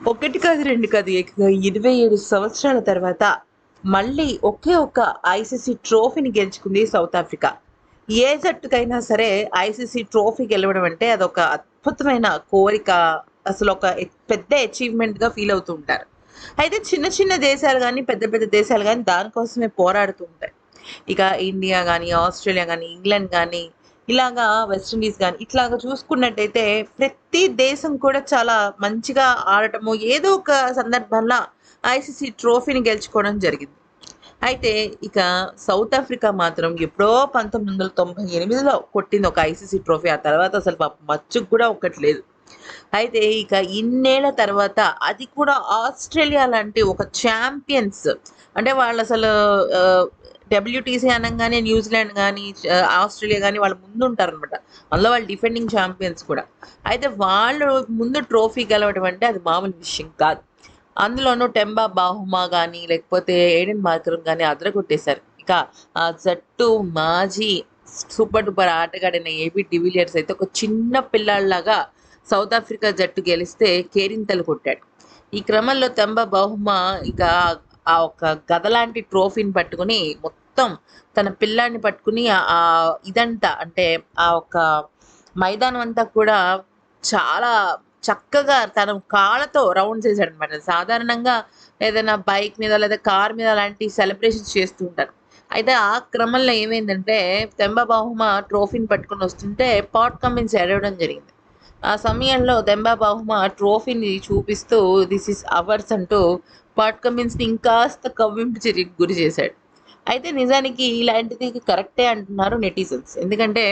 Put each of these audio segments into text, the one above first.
ఒకటి కాదు రెండు కాదు ఏకంగా ఇరవై ఏడు సంవత్సరాల తర్వాత మళ్ళీ ఒకే ఒక్క ఐసీసీ ట్రోఫీని గెలుచుకుంది సౌత్ ఆఫ్రికా. ఏ జట్టుకైనా సరే ఐసీసీ ట్రోఫీ గెలవడం అంటే అదొక అద్భుతమైన కోరిక అసలు ఒక పెద్ద అచీవ్మెంట్గా ఫీల్ అవుతూ ఉంటారు. అయితే చిన్న చిన్న దేశాలు కానీ పెద్ద పెద్ద దేశాలు కానీ దానికోసమే పోరాడుతూ ఉంటాయి. ఇక ఇండియా కానీ ఆస్ట్రేలియా కానీ ఇంగ్లాండ్ కానీ ఇలాగా వెస్టిండీస్ కానీ ఇట్లాగా చూసుకున్నట్టయితే ప్రతి దేశం కూడా చాలా మంచిగా ఆడటము ఏదో ఒక సందర్భంలో ఐసీసీ ట్రోఫీని గెలుచుకోవడం జరిగింది. అయితే ఇక సౌత్ ఆఫ్రికా మాత్రం ఎప్పుడో పంతొమ్మిది వందల తొంభై ఎనిమిదిలో కొట్టింది ఒక ఐసీసీ ట్రోఫీ ఆ తర్వాత అసలు పాపం మచ్చుకు కూడా ఒకటి లేదు అయితే ఇక ఇన్నేళ్ళ తర్వాత అది కూడా ఆస్ట్రేలియా లాంటి ఒక ఛాంపియన్స్ అంటే వాళ్ళు అసలు డబ్ల్యూటీసీ అనగానే న్యూజిలాండ్ కానీ ఆస్ట్రేలియా కానీ వాళ్ళు ముందు ఉంటారు అనమాట అందులో వాళ్ళు డిఫెండింగ్ ఛాంపియన్స్ కూడా. అయితే వాళ్ళు ముందు ట్రోఫీ గెలవడం అంటే అది మామూలు విషయం కాదు. అందులోనూ టెంబా బాహుమా కానీ లేకపోతే ఏడెన్ మార్కరం కానీ అదరగొట్టేశారు. ఇక ఆ జట్టు మాజీ సూపర్ డూపర్ ఆటగాడైన ఏబీ డివిలియర్స్ అయితే ఒక చిన్న పిల్లాళ్ళలాగా సౌత్ ఆఫ్రికా జట్టు గెలిస్తే కేరింతలు కొట్టాడు. ఈ క్రమంలో తెంబ బహుమ ఇక ఆ ఒక గదలాంటి ట్రోఫీని పట్టుకుని మొత్తం తన పిల్లాన్ని పట్టుకుని ఆ ఇదంతా అంటే ఆ ఒక మైదానం అంతా కూడా చాలా చక్కగా తన కాళ్ళతో రౌండ్ చేశాడు అనమాట సాధారణంగా ఏదైనా బైక్ మీద లేదా కార్ మీద అలాంటి సెలబ్రేషన్స్ చేస్తూ ఉంటారు. అయితే ఆ క్రమంలో ఏమైందంటే తెంబ బాహుమ ట్రోఫీని పట్టుకొని వస్తుంటే పాట్ కమిన్స్ ఎడవడం జరిగింది. ఆ సమయంలో దెంబా బాహుమ ట్రోఫీని చూపిస్తూ దిస్ ఇస్ అవర్స్ అంటూ పాట్ కమిన్స్ని ఇంకాస్త కవ్వింపు చర్యకు గురి చేశాడు. అయితే నిజానికి ఇలాంటిది కరెక్టే అంటున్నారు నెటిజన్స్. ఎందుకంటే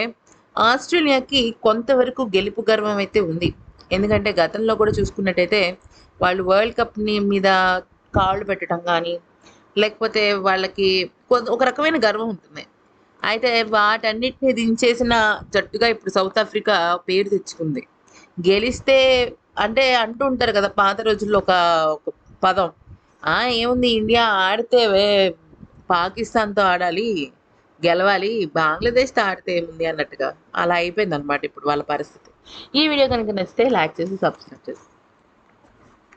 ఆస్ట్రేలియాకి కొంతవరకు గెలుపు గర్వం అయితే ఉంది. ఎందుకంటే గతంలో కూడా చూసుకున్నట్టయితే వాళ్ళు వరల్డ్ కప్ని మీద కాళ్ళు పెట్టడం కానీ లేకపోతే వాళ్ళకి ఒక రకమైన గర్వం ఉంటుంది. అయితే వాటన్నిటిని దించేసిన జట్టుగా ఇప్పుడు సౌత్ ఆఫ్రికా పేరు తెచ్చుకుంది. గెలిస్తే అంటే అంటూ ఉంటారు కదా పాత రోజుల్లో ఒక ఒక పదం. ఏముంది ఇండియా ఆడితే పాకిస్తాన్తో ఆడాలి గెలవాలి బంగ్లాదేశ్తో ఆడితే ఏముంది అన్నట్టుగా అలా అయిపోయింది అనమాట ఇప్పుడు వాళ్ళ పరిస్థితి. ఈ వీడియో కనుక నచ్చితే లైక్ చేసి సబ్స్క్రైబ్ చేసి.